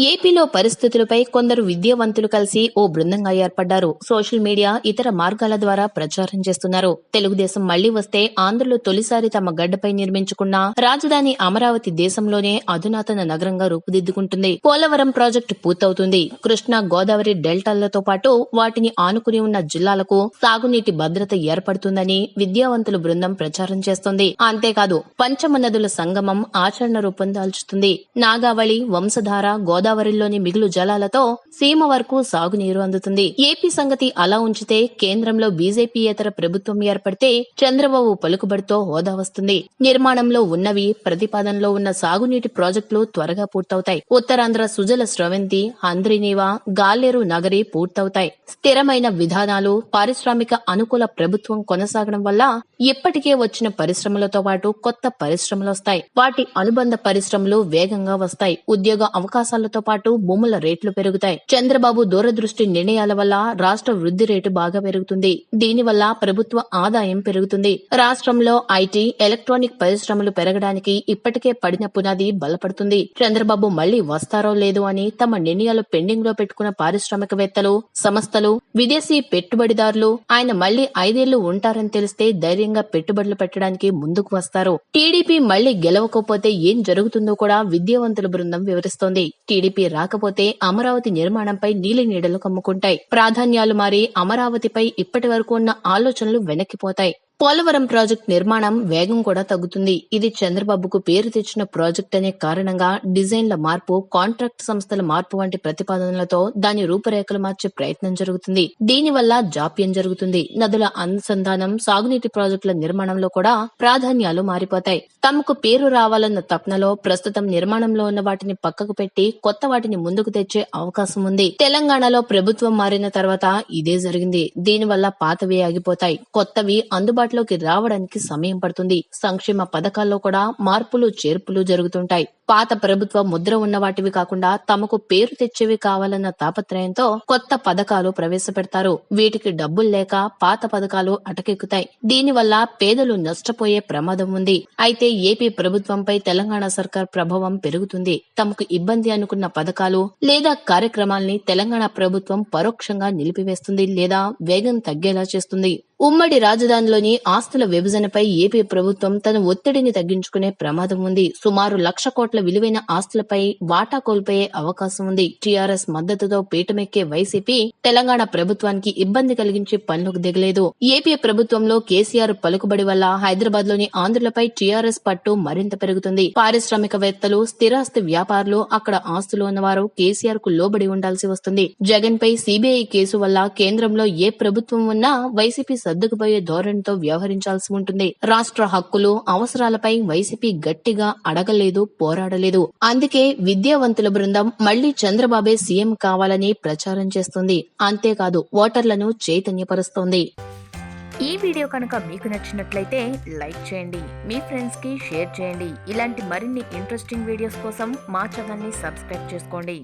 ఏపీలో పరిస్థితులపై కొందరు విద్యావంతులు కలిసి ఓ బృందంగా ఏర్పడ్డారు. సోషల్ మీడియా ఇతర మార్గాల ద్వారా ప్రచారం చేస్తున్నారు. తెలుగుదేశం మళ్ళీ వస్తే ఆంధ్రలో తొలిసారి తమ గడ్డపై నిర్మించుకున్న రాజధాని అమరావతి దేశంలోనే అధునాతన నగరంగా రూపుదిద్దుకుంటుంది. పోలవరం ప్రాజెక్టు పూర్తవుతుంది. కృష్ణా గోదావరి డెల్టాలతో పాటు వాటిని ఆనుకుని ఉన్న జిల్లాలకు సాగునీటి భద్రత ఏర్పడుతుందని విద్యావంతుల బృందం ప్రచారం చేస్తోంది. అంతేకాదు పంచమ నదుల సంగమం ఆచరణ రూపం దాల్చుతుంది. నాగావళి వంశధార గోదావరి గోదావరిలోని మిగులు జలాలతో సీమ వరకు సాగునీరు అందుతుంది. ఏపీ సంగతి అలా ఉంచితే కేంద్రంలో బీజేపీయేతర ప్రభుత్వం ఏర్పడితే చంద్రబాబు పలుకుబడితో హోదా వస్తుంది. నిర్మాణంలో ఉన్నవి ప్రతిపాదనలో ఉన్న సాగునీటి ప్రాజెక్టులు త్వరగా పూర్తవుతాయి. ఉత్తరాంధ్ర సుజల స్రవంతి హంద్రినీవా గాలేరు నగరి పూర్తవుతాయి. స్థిరమైన విధానాలు పారిశ్రామిక అనుకూల ప్రభుత్వం కొనసాగడం వల్ల ఇప్పటికే వచ్చిన పరిశ్రమలతో పాటు కొత్త పరిశ్రమలు వస్తాయి. వాటి అనుబంధ పరిశ్రమలు వేగంగా వస్తాయి. ఉద్యోగ అవకాశాలతో పాటు భూముల రేట్లు పెరుగుతాయి. చంద్రబాబు దూరదృష్టి నిర్ణయాల వల్ల రాష్ట్ర వృద్ధి రేటు బాగా పెరుగుతుంది. దీనివల్ల ప్రభుత్వ ఆదాయం పెరుగుతుంది. రాష్ట్రంలో ఐటీ ఎలక్ట్రానిక్ పరిశ్రమలు పెరగడానికి ఇప్పటికే పడిన పునాది బలపడుతుంది. చంద్రబాబు మళ్ళీ వస్తారో లేదో అని తమ నిర్ణయాలు పెండింగ్లో పెట్టుకున్న పారిశ్రామికవేత్తలు సంస్థలు విదేశీ పెట్టుబడిదారులు ఆయన మళ్ళీ ఐదేళ్ళు ఉంటారని తెలిస్తే ధైర్యంగా పెట్టుబడులు పెట్టడానికి ముందుకు వస్తారు. టీడీపీ మళ్ళీ గెలవకపోతే ఏం జరుగుతుందో కూడా విద్యావంతుల బృందం వివరిస్తోంది. టీడీపీ రాకపోతే అమరావతి నిర్మాణంపై నీలి నీడలు కమ్ముకుంటాయి. ప్రాధాన్యాలు మారి అమరావతిపై ఇప్పటి వరకు ఉన్న ఆలోచనలు వెనక్కిపోతాయి. పోలవరం ప్రాజెక్ట్ నిర్మాణం వేగం కూడా తగ్గుతుంది. ఇది చంద్రబాబుకు పేరు తెచ్చిన ప్రాజెక్ట్ అనే కారణంగా డిజైన్ల మార్పు కాంట్రాక్ట్ సంస్థల మార్పు వంటి ప్రతిపాదనలతో దాని రూపురేఖలు మార్చే ప్రయత్నం జరుగుతుంది. దీనివల్ల జాప్యం జరుగుతుంది. నదుల అనుసంధానం సాగునీటి ప్రాజెక్టుల నిర్మాణంలో కూడా ప్రాధాన్యాలు మారిపోతాయి. తమకు పేరు రావాలన్న తపనలో ప్రస్తుతం నిర్మాణంలో ఉన్న వాటిని పక్కకు పెట్టి కొత్త వాటిని ముందుకు తెచ్చే అవకాశం ఉంది. తెలంగాణలో ప్రభుత్వం మారిన తర్వాత ఇదే జరిగింది. దీనివల్ల పాతవి ఆగిపోతాయి. కొత్తవి అందుబాటు అందుబాటులోకి రావడానికి సమయం పడుతుంది. సంక్షేమ పథకాల్లో కూడా మార్పులు చేర్పులు జరుగుతుంటాయి. పాత ప్రభుత్వ ముద్ర ఉన్న వాటివి కాకుండా తమకు పేరు తెచ్చేవి కావాలన్న తాపత్రయంతో కొత్త పథకాలు ప్రవేశపెడతారు. వీటికి డబ్బులు లేక పాత పథకాలు అటకెక్కుతాయి. దీనివల్ల పేదలు నష్టపోయే ప్రమాదం ఉంది. అయితే ఏపీ ప్రభుత్వంపై తెలంగాణ సర్కార్ ప్రభావం పెరుగుతుంది. తమకు ఇబ్బంది అనుకున్న పథకాలు లేదా కార్యక్రమాల్ని తెలంగాణ ప్రభుత్వం పరోక్షంగా నిలిపివేస్తుంది లేదా వేగం తగ్గేలా చేస్తుంది. ఉమ్మడి రాజధానిలోని ఆస్తుల విభజనపై ఏపీ ప్రభుత్వం తన ఒత్తిడిని తగ్గించుకునే ప్రమాదం ఉంది. సుమారు లక్ష కోట్ల విలువైన ఆస్తులపై వాటా కోల్పోయే అవకాశం ఉంది. టీఆర్ఎస్ మద్దతుతో పీఠమెక్కే వైసీపీ తెలంగాణ ప్రభుత్వానికి ఇబ్బంది కలిగించే పనులకు దిగలేదు. ఏపీ ప్రభుత్వంలో కేసీఆర్ పలుకుబడి వల్ల హైదరాబాద్లోని ఆంధ్రులపై టీఆర్ఎస్ పట్టు మరింత పెరుగుతుంది. పారిశ్రామికవేత్తలు స్థిరాస్తి వ్యాపారులు అక్కడ ఆస్తులు ఉన్నవారు కేసీఆర్కు లోబడి ఉండాల్సి వస్తుంది. జగన్ పై సిబిఐ కేసు వల్ల కేంద్రంలో ఏ ప్రభుత్వం ఉన్నా వైసీపీ సర్దుకుపోయే ధోరణితో వ్యవహరించాల్సి ఉంటుంది. రాష్ట్ర హక్కులు అవసరాలపై వైసీపీ గట్టిగా అడగలేదు మాట్లాడలేదు. అందుకే విద్యావంతుల బృందం మళ్ళీ చంద్రబాబే సీఎం కావాలని ప్రచారం చేస్తుంది. అంతేకాదు ఓటర్లను చైతన్యపరుస్తోంది. ఈ వీడియో కనుక మీకు నచ్చినట్లయితే లైక్ చేయండి మీ ఫ్రెండ్స్కి షేర్ చేయండి. ఇలాంటి మరిన్ని ఇంట్రెస్టింగ్ వీడియోస్ కోసం మా ఛానల్ని సబ్స్క్రైబ్ చేసుకోండి.